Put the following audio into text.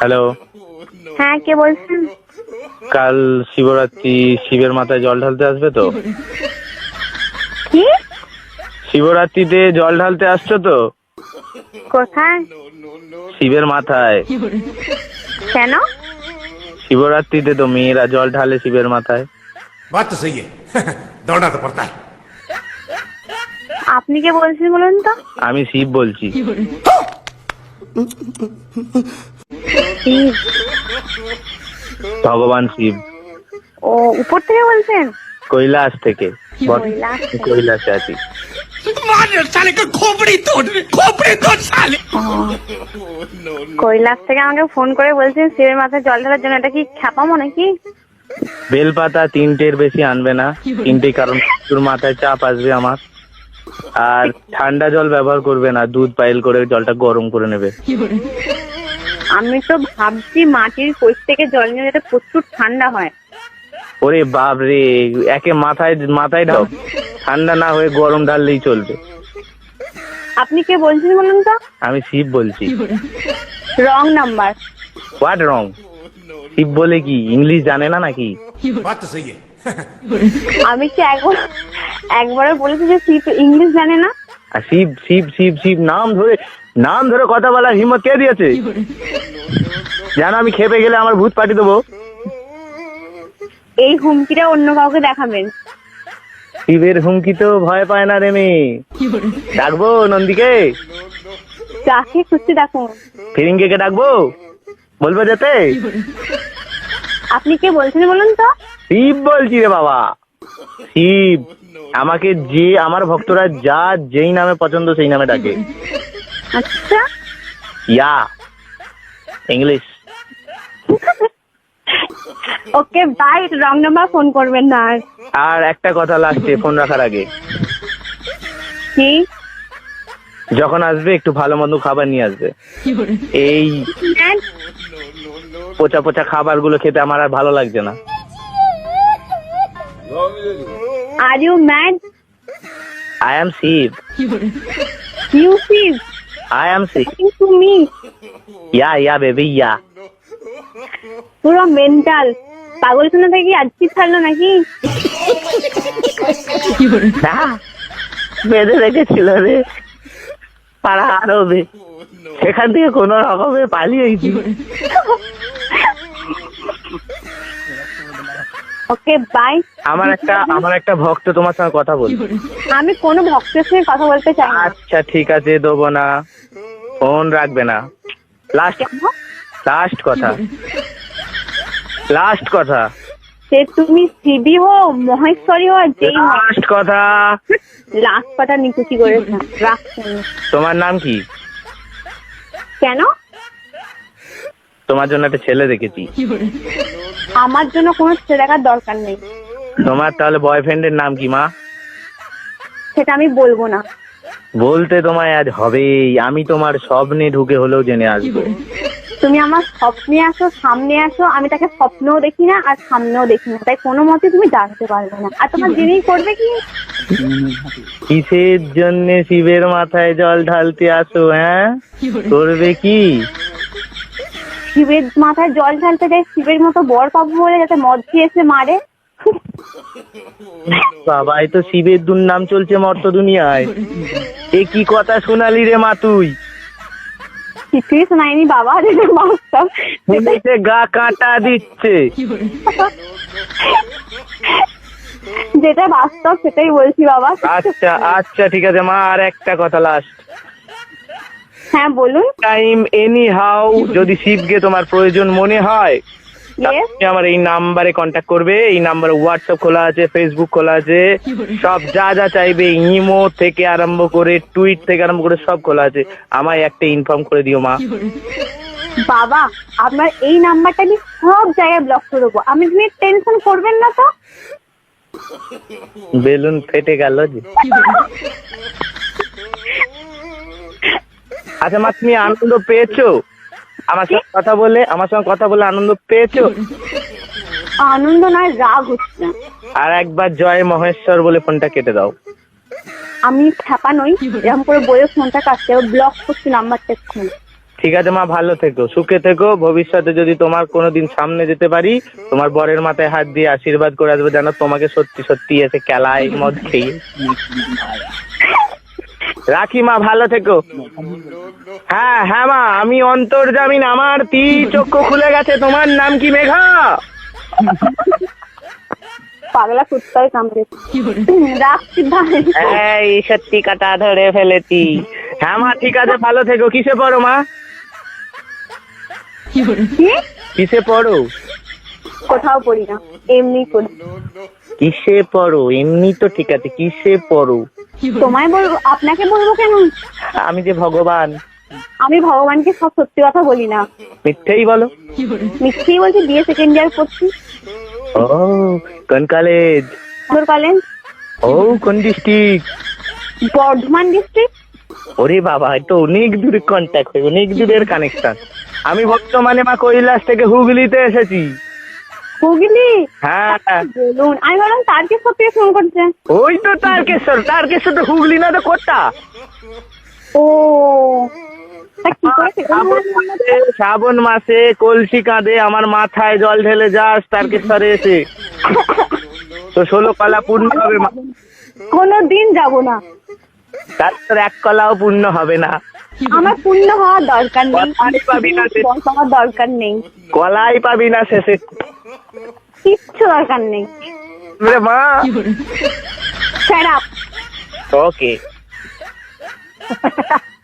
Hello হ্যাঁ কে বলছেন? কাল শিবরাত্রি শিবের মাথায় জল ঢালতে আসবে তো? কি? শিবরাত্রিতে জল ঢালতে আসছো তো? কোথায়? শিবের মাথায়। কেন? শিবরাত্রিতে তো মেয়েরা জল ঢালে শিবের মাথায়। বাত তো সহি দৌড়াতে পড়তা আপনি কে বলছেন বলুন তো? আমি শিব বলছি। ভগবান শিব। ও উপর থেকে বলছেন? কৈলাস থেকে। কৈলাসে আছি কৈলাস থেকে আমাকে ফোন করে বলছেন শিবের মাথায় জল ঢালার জন্য। এটা কি খ্যাপামো নাকি? বেলপাতা তিনটের বেশি আনবে না। তিনটে কারণ তোর মাথায় চাপ আসবে আমার। আর ঠান্ডা জল ব্যবহার করবে না। দুধ পাইল করে জলটা গরম করে নেবে। আমি তো ভাবছি মাটির কোষ থেকে জল নিয়ে যেটা প্রচুর ঠান্ডা হয়। ওরে বাপ রে একে মাথায় মাথায় ঢাও ঠান্ডা না হয়ে গরম ঢাললেই চলবে। আপনি কে বলছেন বলুন তো? আমি শিব বলছি। Wrong number. What wrong Shiv বলে কি? ইংলিশ জানে না নাকি? আমি কি একবার একবার বলেছি যে শিব ইংলিশ জানে না? শিব শিব শিব শিব নাম ধরে নাম ধরে কথা বলার হিম্মত কে দিয়েছে? জানো আমি খেপে গেলে আমার ভূত পাঠিয়ে দেবো। এই হুমকিটা অন্য কাউকে দেখাবেন। শিবের হুমকি তো ভয় পায় না রে মেয়ে। ডাকবো নন্দীকে? যাকে খুশি দেখুন ফিরিঙ্গে কে ডাকবো? বলব যেতে? আপনি কে বলছেন বলুন তো? শিব বলছি রে বাবা। শিব। আমাকে যে আমার ভক্তরা যা যেই নামে পছন্দ সেই নামে ডাকে। আচ্ছা। Yeah English. Okay bye wrong number phone করবেন না আর। আর একটা কথা লাস্টে ফোন রাখার আগে। কি? যখন আসবে একটু ভালো মন্দ খাবার নিয়ে আসবে। এই ম্যাড পচা পচা খাবারগুলো খেতে আমার আর ভালো লাগছে না। Are you mad I am Shiva you সিভ am sick. Talking to me. Yeah yeah baby, yeah পুরো মেন্টাল পাগলখানা থেকে আজকে ছাড়লো নাকি? না বেঁধে রেখেছিল রে। পাড়া আরবে। সেখান থেকে কোন রকমে পালিয়েছি। ওকে বাই আমার একটা আমার একটা ভক্ত তোমার সঙ্গে কথা বল আমি কোনো ভক্তের সঙ্গে কথা বলতে চাই না। আচ্ছা ঠিক আছে দেবো না। ফোন রাখবে না। লাস্ট লাস্ট কথা। লাস্ট কথা। সে তুমি শিবি হো মহেশ্বরী হো যেই লাস্ট কথা। লাস্ট পাটা নিকুচি করেছে? রাখছেন তোমার নাম কি? কেন? তোমার জন্য একটা ছেলে দেখেছি। আমার জন্য কোনো ছেলে দেখার দরকার নেই। তোমার তাহলে বয়ফ্রেন্ডের নাম কি মা? সেটা আমি বলব না। বলতে তোমায় আজ হবেই। আমি তোমার স্বপ্নে ঢুকে হলেও জেনে আসব। তুমি আমার স্বপ্নে আসো সামনে আসো আমি তাকে স্বপ্নেও দেখি না আর সামনেও দেখি না। তাই কোনো মতে তুমি জানতে পারবে না। আর তোমার যিনি করবে কি? কিসের জন্য শিবের মাথায় জল ঢালতে আসো হ্যাঁ? করবে কি? শিবের মাথায় জল ঢালতে যায় শিবের মতো বর পাবো বলে যাতে মদ দিয়ে এসে মারে। বাবা এই তো শিবের দুর্নাম চলছে মর্ত দুনিয়ায় এ কি কথা শোনালি রে মা তুই? কিছুই শোনায়নি বাবা শুনেছে গা কাটা দিচ্ছে। যেটা বাস্তব সেটাই বলছি বাবা। আচ্ছা আচ্ছা ঠিক আছে মা আর একটা কথা লাস্ট হ্যাঁ বলুন। টাইম এনি হাউ যদি শিবকে তোমার প্রয়োজন মনে হয় তুমি আমার এই নাম্বারে কন্ট্যাক্ট করবে। এই নাম্বারে হোয়াটসঅ্যাপ খোলা আছে ফেসবুক খোলা আছে। সব যা যা চাইবে ইমো থেকে আরম্ভ করে টুইট থেকে আরম্ভ করে সব খোলা আছে। আমায় একটা ইনফর্ম করে দিও মা। বাবা আপনার এই নাম্বারটা আমি সব জায়গায় ব্লক করে দেবো। আমি তুমি টেনশন করবেন না তো? বেলুন ফেটে গেল যে। আচ্ছা মা তুমি আনন্দ পেয়েছ? আমার সঙ্গে কথা বলে আমার সঙ্গে কথা বলে আনন্দ পেয়েছ? আনন্দ নয় রাগ হচ্ছে। আর একবার জয় মহেশ্বর বলে ফোনটা কেটে দাও। আমি খ্যাপা নই এরকম করে বইয়ে ফোনটা কাটতে ব্লক করছি নাম্বারটা এক্ষুনি। ঠিক আছে মা ভালো থেকো সুখে থেকো। ভবিষ্যতে যদি তোমার কোনোদিন সামনে যেতে পারি তোমার বরের মাথায় হাত দিয়ে আশীর্বাদ করে আসব যেন তোমাকে সত্যি সত্যি এসে খেলায় মদ খেয়ে। রাখি মা ভালো থেকো। হ্যাঁ হ্যাঁ মা আমি অন্তর্জামিন আমার তি চক্ষু খুলে গেছে। তোমার নাম কি মেঘা? পাগলা কুত্তায় কামড়েছে রাখছি ভাই এই সত্যি কাটা ধরে ফেলেছি। হ্যাঁ মা ঠিক আছে ভালো থেকো। কিসে পড়ো মা? কিসে পড়ো? কোথাও পড়ি না এমনি পড়ি। কিসে পড়ো? এমনি তো ঠিক আছে কিসে পড়ো? তোমায় বলব আপনাকে বলব কেন? আমি যে ভগবান। আমি ভগবানকে সব সত্যি কথা বলি না। মিথ্যেই বলো। মিথ্যেই বলছি বিয়ে সেকেন্ড ইয়ার পড়ছি ও কোন কলেজ তোর কলেজ ও কোন ডিস্ট্রিক্ট বর্ধমান ডিস্ট্রিক্ট ওরে বাবা এটা অনেক দূরে কন্ট্যাক্ট অনেক দূরের কানেকশন আমি বর্তমানে মা কৈলাস থেকে হুগলিতে এসেছি। হুগলি হ্যাঁ। বলুন আমি বললাম তারকে সব থেকে ফোন করছে। ওই তো তারকেশ্বর তারকেশ্বর তো হুগলি না তো কোথা? ও শ্রাবণ মাসে কলসি কাঁদে আমার মাথায় জল ঢেলে যাস তারকেশ্বরে এসে। তো ষোলো কলা পূর্ণ হবে। কোনো দিন যাব না। তারপর এক কলাও পূর্ণ হবে না। আমার পূর্ণ হওয়ার দরকার নেই। পাবি না হওয়ার দরকার নেই। কলাই পাবি না শেষে কিচ্ছু দরকার নেই। রে মা। Sir okay